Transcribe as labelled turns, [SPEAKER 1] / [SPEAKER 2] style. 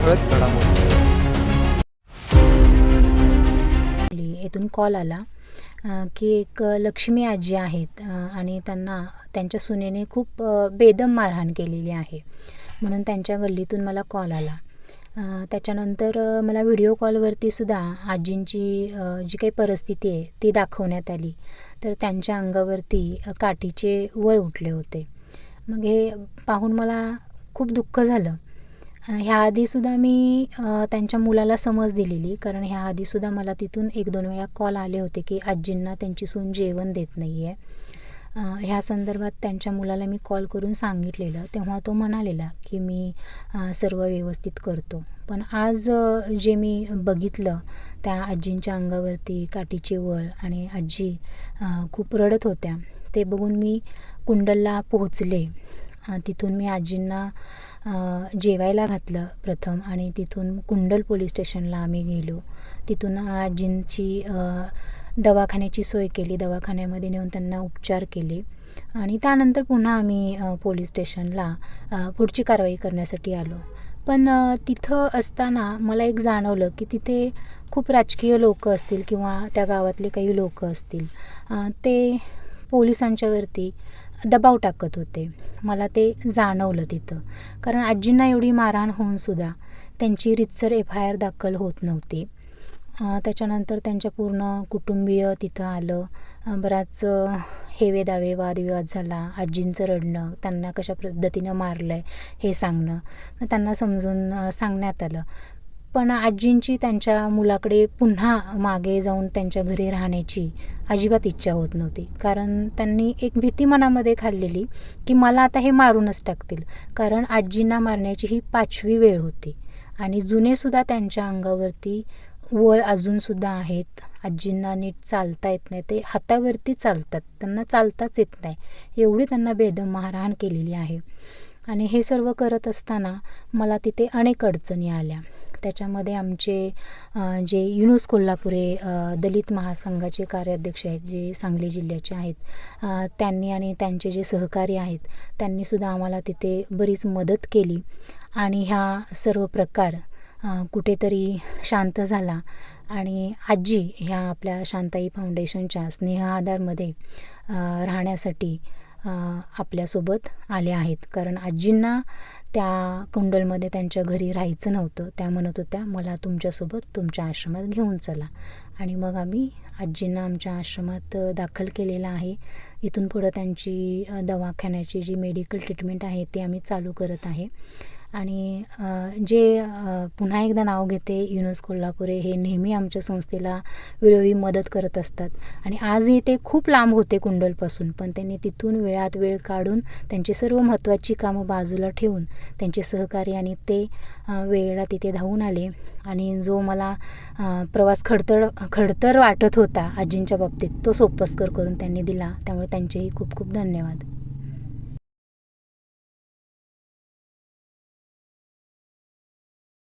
[SPEAKER 1] ठळक घडामोडी.
[SPEAKER 2] येथून कॉल आला की एक लक्ष्मी आजी आहेत आणि त्यांना त्यांच्या सुनेने खूप बेदम मारहाण केलेली आहे. म्हणून त्यांच्या गल्लीतून मला कॉल आला. त्याच्यानंतर मला व्हिडिओ कॉलवरती सुद्धा आजींची जी काही परिस्थिती आहे ती दाखवण्यात आली. तर त्यांच्या अंगावरती काठीचे वळ उठले होते. मग हे पाहून मला खूप दुःख झालं. ह्याआधीसुद्धा ह्या आधीसुद्धा मी त्यांच्या मुलाला समज दिलेली. कारण ह्याआधीसुद्धा मला तिथून एक दोन वेळा कॉल आले होते की आजींना त्यांची सून जेवण देत नाही आहे ह्या संदर्भात त्यांच्या मुलाला मी कॉल करून सांगितलेलं. तेव्हा तो म्हणालेला की मी सर्व व्यवस्थित करतो. पण आज जे मी बघितलं त्या आजींच्या अंगावरती काठीचे वळ आणि आजी खूप रडत होत्या. ते बघून मी कुंडलला पोहोचले. तिथून मी आजींना जेवायला घातलं प्रथम आणि तिथून कुंडल पोलीस स्टेशनला आम्ही गेलो. तिथून आजींची दवाखान्याची सोय केली. दवाखान्यामध्ये नेऊन त्यांना उपचार केले. आणि त्यानंतर पुन्हा आम्ही पोलीस स्टेशनला पुढची कारवाई करण्यासाठी आलो. पण तिथं असताना मला एक जाणवलं की तिथे खूप राजकीय लोक असतील किंवा त्या गावातले काही लोक असतील. ते पोलिसांच्यावरती दबाव टाकत होते. मला ते जाणवलं तिथं. कारण आजींना एवढी मारहाण होऊनसुद्धा त्यांची रितसर एफ आय आर दाखल होत नव्हती. त्याच्यानंतर त्यांच्या पूर्ण कुटुंबीय तिथं आलं. बराच हेवे दावे वादविवाद झाला. आजींचं रडणं त्यांना कशा पद्धतीनं मारलं आहे हे सांगणं मग त्यांना समजून सांगण्यात आलं. पण आजींची त्यांच्या मुलाकडे पुन्हा मागे जाऊन त्यांच्या घरी राहण्याची अजिबात इच्छा होत नव्हती. कारण त्यांनी एक भीती मनामध्ये खाल्लेली की मला आता हे मारूनच टाकतील. कारण आजींना मारण्याची ही पाचवी वेळ होती. आणि जुनेसुद्धा त्यांच्या अंगावरती वळ अजूनसुद्धा आहेत. आजींना नीट चालता येत नाही. ते हातावरती चालतात. त्यांना चालताच येत नाही. एवढी त्यांना बेदम मारहाण केलेली आहे. आणि हे सर्व करत असताना मला तिथे अनेक अडचणी आल्या. त्याच्यामध्ये आमचे जे युनुस कोल्हापुरे दलित महासंघाचे कार्याध्यक्ष आहेत जे सांगली जिल्ह्याचे आहेत त्यांनी आणि त्यांचे जे सहकारी आहेत त्यांनीसुद्धा आम्हाला तिथे बरीच मदत केली. आणि ह्या सर्व प्रकार कुठेतरी शांत झाला. आणि आजी ह्या आपल्या शांताई फाउंडेशनच्या स्नेह आधारमध्ये राहण्यासाठी आपल्यासोबत आल्या आहेत. कारण आजींना त्या कुंडलमध्ये त्यांच्या घरी राहायचं नव्हतं. त्या म्हणत होत्या मला तुमच्यासोबत तुमच्या आश्रमात घेऊन चला. आणि मग आम्ही आजींना आमच्या आश्रमात दाखल केलेलं आहे. इथून पुढं त्यांची दवाखान्याची जी मेडिकल ट्रीटमेंट आहे ती आम्ही चालू करत आहे. आणि जे पुन्हा एकदा नाव घेते युनुस कोल्हापुरे हे नेहमी आमच्या संस्थेला वेळोवेळी मदत करत असतात. आणि आजही ते खूप लांब होते कुंडलपासून पण त्यांनी तिथून वेळात वेळ काढून त्यांची सर्व महत्त्वाची कामं बाजूला ठेवून त्यांचे सहकारी आणि ते वेळेला तिथे धावून आले. आणि जो मला प्रवास खडतर खडतर वाटत होता आजींच्या बाबतीत तो सोपस्कर करून त्यांनी दिला. त्यामुळे त्यांचेही खूप खूप धन्यवाद.